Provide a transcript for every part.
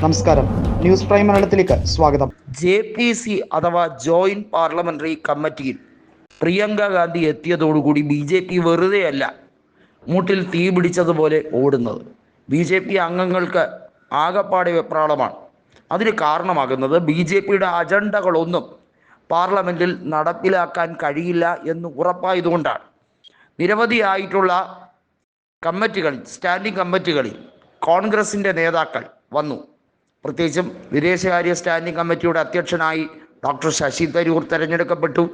നമസ്കാരം. News prime മലയാളത്തിലേക്ക് സ്വാഗതം. ജെ പി സി അഥവാ ജോയിന്റ് പാർലമെന്ററി കമ്മിറ്റിയിൽ പ്രിയങ്ക ഗാന്ധി എത്തിയതോടുകൂടി ബി ജെ പി വെറുതെയല്ല മൂട്ടിൽ തീ പിടിച്ചതുപോലെ ഓടുന്നത്. ബി ജെ പി അംഗങ്ങൾക്ക് ആകപ്പാടെ വെപ്രാളമാണ്. അതിന് കാരണമാകുന്നത് ബി ജെ പിയുടെ അജണ്ടകളൊന്നും പാർലമെന്റിൽ നടപ്പിലാക്കാൻ കഴിയില്ല എന്ന് ഉറപ്പായതുകൊണ്ടാണ്. നിരവധിയായിട്ടുള്ള കമ്മിറ്റികളിൽ സ്റ്റാൻഡിംഗ് കമ്മിറ്റികളിൽ കോൺഗ്രസിന്റെ നേതാക്കൾ വന്നു. പ്രത്യേകിച്ചും വിദേശകാര്യ സ്റ്റാൻഡിംഗ് കമ്മിറ്റിയുടെ അധ്യക്ഷനായി ഡോക്ടർ ശശി തരൂർ തെരഞ്ഞെടുക്കപ്പെട്ടു.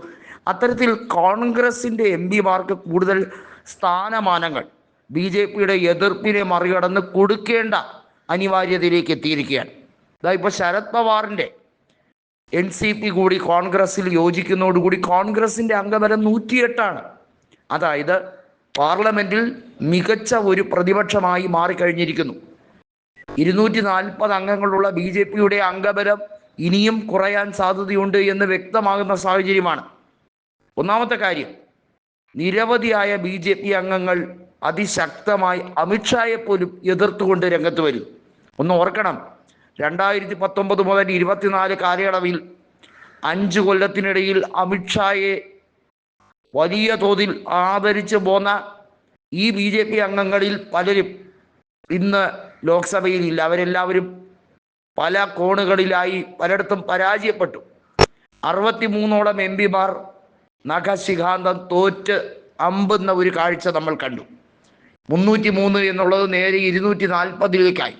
അത്തരത്തിൽ കോൺഗ്രസിന്റെ എം പിമാർക്ക് കൂടുതൽ സ്ഥാനമാനങ്ങൾ ബി ജെ പിയുടെ എതിർപ്പിനെ മറികടന്ന് കൊടുക്കേണ്ട അനിവാര്യതയിലേക്ക് എത്തിയിരിക്കുകയാണ്. ഇതാ ഇപ്പോൾ ശരത് പവാറിന്റെ എൻ സി പി കൂടി കോൺഗ്രസിൽ യോജിക്കുന്നതോടുകൂടി കോൺഗ്രസിന്റെ അംഗബലം നൂറ്റിയെട്ടാണ്. അതായത് പാർലമെന്റിൽ മികച്ച ഒരു പ്രതിപക്ഷമായി മാറിക്കഴിഞ്ഞിരിക്കുന്നു. ഇരുന്നൂറ്റി നാൽപ്പത് അംഗങ്ങളുള്ള ബി ജെ പിയുടെ അംഗബലം ഇനിയും കുറയാൻ സാധ്യതയുണ്ട് എന്ന് വ്യക്തമാകുന്ന സാഹചര്യമാണ്. ഒന്നാമത്തെ കാര്യം നിരവധിയായ ബി ജെ പി അംഗങ്ങൾ അതിശക്തമായി അമിത്ഷായെ പോലും എതിർത്തുകൊണ്ട് രംഗത്ത് വരും. ഒന്ന് ഓർക്കണം രണ്ടായിരത്തി പത്തൊമ്പത് മുതൽ ഇരുപത്തിനാല് കാലയളവിൽ അഞ്ച് കൊല്ലത്തിനിടയിൽ അമിത്ഷായെ വലിയ തോതിൽ ആദരിച്ചു പോന്ന ഈ ബി ജെ പി അംഗങ്ങളിൽ പലരും ഇന്ന് ലോക്സഭയിൽ ഇല്ല. അവരെല്ലാവരും പല കോണുകളിലായി പലയിടത്തും പരാജയപ്പെട്ടു. അറുപത്തി മൂന്നോളം എം പിമാർ നഖശിഖാന്തം തോറ്റ് അമ്പുന്ന ഒരു കാഴ്ച നമ്മൾ കണ്ടു. മുന്നൂറ്റി മൂന്ന് എന്നുള്ളത് നേരെ ഇരുന്നൂറ്റി നാൽപ്പതിലേക്കായി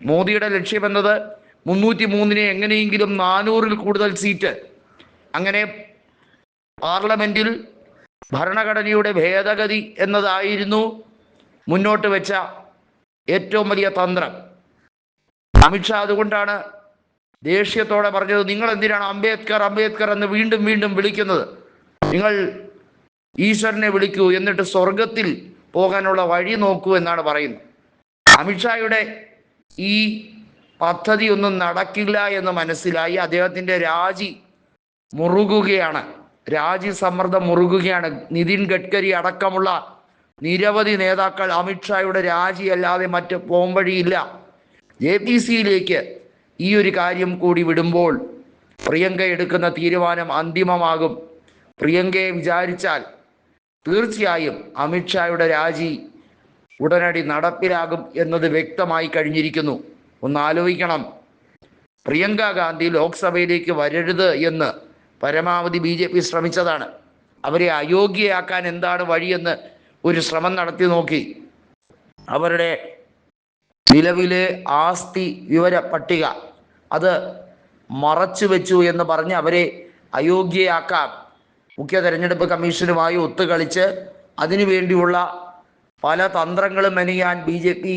മോദിയുടെ ലക്ഷ്യമെന്നത് മുന്നൂറ്റി മൂന്നിനെ എങ്ങനെയെങ്കിലും നാനൂറിൽ കൂടുതൽ സീറ്റ്. അങ്ങനെ പാർലമെന്റിൽ ഭരണഘടനയുടെ ഭേദഗതി എന്നതായിരുന്നു മുന്നോട്ട് വെച്ച ഏറ്റവും വലിയ തന്ത്രം. അമിത്ഷാ അതുകൊണ്ടാണ് ദേഷ്യത്തോടെ പറഞ്ഞത് നിങ്ങൾ എന്തിനാണ് അംബേദ്കർ അംബേദ്കർ എന്ന് വീണ്ടും വീണ്ടും വിളിക്കുന്നത്? നിങ്ങൾ ഈശ്വരനെ വിളിക്കൂ എന്നിട്ട് സ്വർഗത്തിൽ പോകാനുള്ള വഴി നോക്കൂ എന്നാണ് പറയുന്നത്. അമിത്ഷായുടെ ഈ പദ്ധതി ഒന്നും നടക്കില്ല എന്ന് മനസ്സിലായി. അദ്ദേഹത്തിന്റെ രാജി മുറുകുകയാണ്. രാജി സമ്മർദ്ദം മുറുകുകയാണ്. നിതിൻ ഗഡ്കരി അടക്കമുള്ള നിരവധി നേതാക്കൾ അമിത്ഷായുടെ രാജിയല്ലാതെ മറ്റ് പോംവഴിയില്ല. ജെ പി സിയിലേക്ക് ഈ ഒരു കാര്യം കൂടി വിടുമ്പോൾ പ്രിയങ്ക എടുക്കുന്ന തീരുമാനം അന്തിമമാകും. പ്രിയങ്കയെ വിചാരിച്ചാൽ തീർച്ചയായും അമിത്ഷായുടെ രാജി ഉടനടി നടപ്പിലാകും എന്നത് വ്യക്തമായി കഴിഞ്ഞിരിക്കുന്നു. ഒന്ന് ആലോചിക്കണം. പ്രിയങ്ക ഗാന്ധി ലോക്സഭയിലേക്ക് വരരുത് എന്ന് പരമാവധി ബി ശ്രമിച്ചതാണ്. അവരെ അയോഗ്യയാക്കാൻ എന്താണ് വഴിയെന്ന് ഒരു ശ്രമം നടത്തി നോക്കി. അവരുടെ നിലവിലെ ആസ്തി വിവര പട്ടിക അത് മറച്ചു വെച്ചു എന്ന് പറഞ്ഞ് അവരെ അയോഗ്യയാക്കാം. മുഖ്യ തെരഞ്ഞെടുപ്പ് കമ്മീഷനുമായി ഒത്തുകളിച്ച് അതിനുവേണ്ടിയുള്ള പല തന്ത്രങ്ങളും മെനയാൻ ബി ജെ പി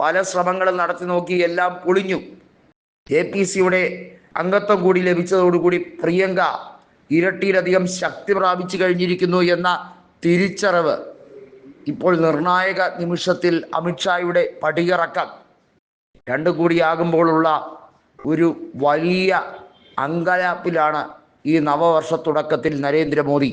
പല ശ്രമങ്ങളും നടത്തി നോക്കി എല്ലാം പൊളിഞ്ഞു. എ പി സിയുടെ അംഗത്വം കൂടി ലഭിച്ചതോടുകൂടി പ്രിയങ്ക ഇരട്ടിയിലധികം ശക്തി പ്രാപിച്ചു കഴിഞ്ഞിരിക്കുന്നു എന്ന തിരിച്ചറിവ് ഇപ്പോൾ നിർണായക നിമിഷത്തിൽ അമിത്ഷായുടെ പടിയിറക്കം. രണ്ടു കൂടിയാകുമ്പോഴുള്ള ഒരു വലിയ അങ്കലാപ്പിലാണ് ഈ നവവർഷ തുടക്കത്തിൽ നരേന്ദ്രമോദി.